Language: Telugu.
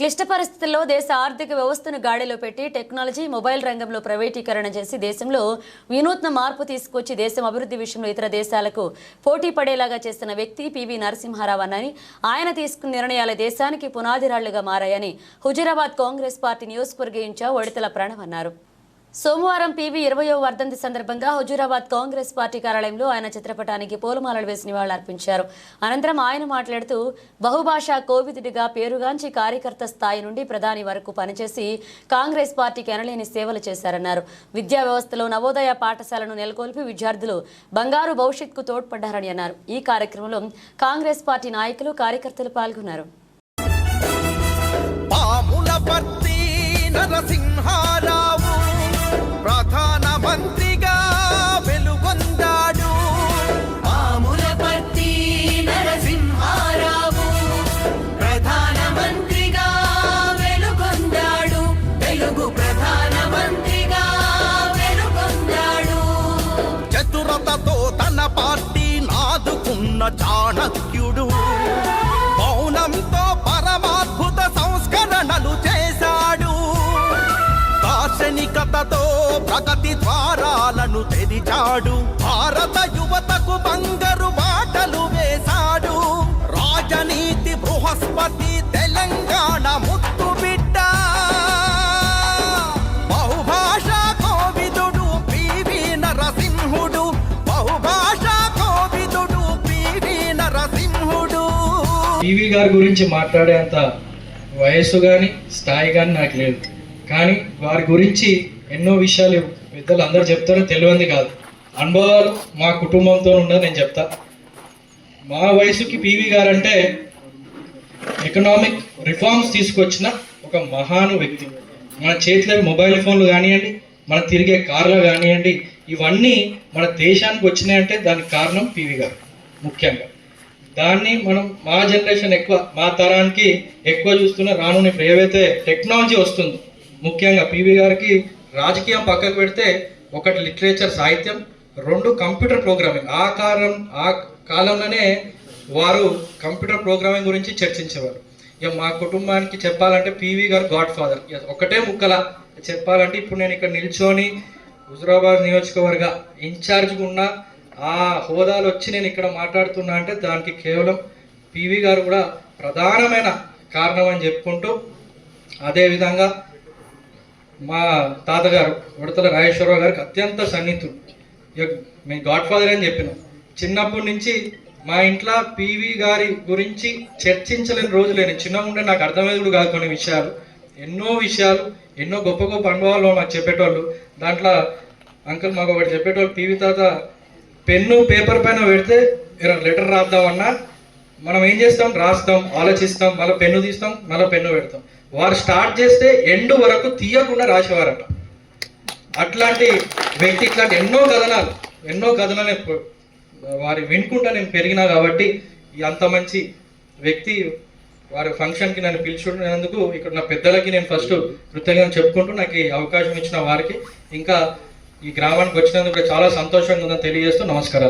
క్లిష్ట పరిస్థితుల్లో దేశ ఆర్థిక వ్యవస్థను గాడిలో పెట్టి టెక్నాలజీ మొబైల్ రంగంలో ప్రైవేటీకరణ చేసి దేశంలో వినూత్న మార్పు తీసుకొచ్చి దేశం అభివృద్ధి విషయంలో ఇతర దేశాలకు పోటీ పడేలాగా చేస్తున్న వ్యక్తి పివి నరసింహారావు అన్నని. ఆయన తీసుకున్న నిర్ణయాలు దేశానికి పునాదిరాళ్ళుగా మారాయని హుజురాబాద్ కాంగ్రెస్ పార్టీ నియోజకవర్గ ఇన్ఛార్జ్ ఒడితల ప్రణవ్ అన్నారు. సోమవారం పీవీ ఇరవయో వర్ధంతి సందర్భంగా హుజూరాబాద్ కాంగ్రెస్ పార్టీ కార్యాలయంలో ఆయన చిత్రపటానికి పూలమాలలు వేసి నివాళులర్పించారు అనంతరం ఆయన మాట్లాడుతూ బహుభాషా కోవిదుడిగా పేరుగాంచి కార్యకర్త స్థాయి నుండి ప్రధాని వరకు పనిచేసి కాంగ్రెస్ పార్టీకి అనలేని సేవలు చేశారన్నారు. విద్యా వ్యవస్థలో నవోదయ పాఠశాలను నెలకొల్పి విద్యార్థులు బంగారు భవిష్యత్కు తోడ్పడ్డారని అన్నారు. ఈ కార్యక్రమంలో కాంగ్రెస్ పార్టీ నాయకులు కార్యకర్తలు పాల్గొన్నారు. ఉన్న చాణక్యుడు. మౌనంతో పరమాద్భుత సంస్కరణలు చేశాడు. దార్శనికతతో ప్రగతి ద్వారాలను తెరిచాడు. భారత యువతకు బంగారు టీవీ గారి గురించి మాట్లాడేంత వయస్సు కానీ స్థాయి కానీ నాకు లేదు. కానీ వారి గురించి ఎన్నో విషయాలు పెద్దలు అందరు చెప్తారో తెలియంది కాదు. అనుభవాలు మా కుటుంబంతో ఉన్నది నేను చెప్తా. మా వయసుకి పీవీ గారు అంటే ఎకనామిక్ రిఫార్మ్స్ తీసుకొచ్చిన ఒక మహాను వ్యక్తి. మన చేతిలో మొబైల్ ఫోన్లు కానివ్వండి మన తిరిగే కార్లు కానివ్వండి ఇవన్నీ మన దేశానికి వచ్చినాయంటే దానికి కారణం పీవీ గారు ముఖ్యంగా. దాన్ని మనం మా జనరేషన్ ఎక్కువ మా తరానికి ఎక్కువ చూస్తున్న రానున్న ఇప్పుడు ఏవైతే టెక్నాలజీ వస్తుందో ముఖ్యంగా పీవీ గారికి రాజకీయం పక్కకు పెడితే ఒకటి లిటరేచర్ సాహిత్యం రెండు కంప్యూటర్ ప్రోగ్రామింగ్ ఆ కాలం ఆ కాలంలోనే వారు కంప్యూటర్ ప్రోగ్రామింగ్ గురించి చర్చించేవారు. ఇక మా కుటుంబానికి చెప్పాలంటే పీవీ గారు గాడ్ ఫాదర్ ఒకటే ముక్కల చెప్పాలంటే ఇప్పుడు నేను ఇక్కడ నిల్చొని హుజరాబాద్ నియోజకవర్గ ఇన్ఛార్జ్గా ఉన్న ఆ హోదాలు వచ్చి నేను ఇక్కడ మాట్లాడుతున్నా అంటే దానికి కేవలం పీవీ గారు కూడా ప్రధానమైన కారణం అని చెప్పుకుంటూ అదేవిధంగా మా తాతగారు ఉడతల రాజేశ్వరరావు గారికి అత్యంత సన్నిహితుడు ఇక మేము గాడ్ ఫాదర్ అని చెప్పినాం. చిన్నప్పటి నుంచి మా ఇంట్లో పీవీ గారి గురించి చర్చించలేని రోజు లేని చిన్నగా ఉంటే నాకు అర్థమయ్యేది కూడా కాదు కొన్ని విషయాలు. ఎన్నో విషయాలు ఎన్నో గొప్ప గొప్ప అనుభవాలు మాకు చెప్పేటోళ్ళు. దాంట్లో అంకుల్ మాకు ఒకటి చెప్పేటోళ్ళు పీవీ తాత పెన్ను పేపర్ పైన పెడితే లెటర్ రాద్దామన్నా మనం ఏం చేస్తాం? రాస్తాం ఆలోచిస్తాం మళ్ళీ పెన్ను తీస్తాం మళ్ళీ పెన్ను పెడతాం. వారు స్టార్ట్ చేస్తే ఎండు వరకు తీయకుండా రాసేవారట. అట్లాంటి వ్యక్తి ఇట్లాంటి ఎన్నో కథనాలు ఎన్నో కథనాలు వారి వినుకుంటా నేను పెరిగినా కాబట్టి అంత మంచి వ్యక్తి వారి ఫంక్షన్కి నన్ను పిలుచుకున్నందుకు ఇక్కడ నా పెద్దలకి నేను ఫస్ట్ కృతజ్ఞత చెప్పుకుంటూ నాకు ఈ అవకాశం ఇచ్చిన వారికి. ఇంకా ఈ గ్రామానికి వచ్చినందుకు చాలా సంతోషంగా ఉందని తెలియజేస్తూ నమస్కారాలు.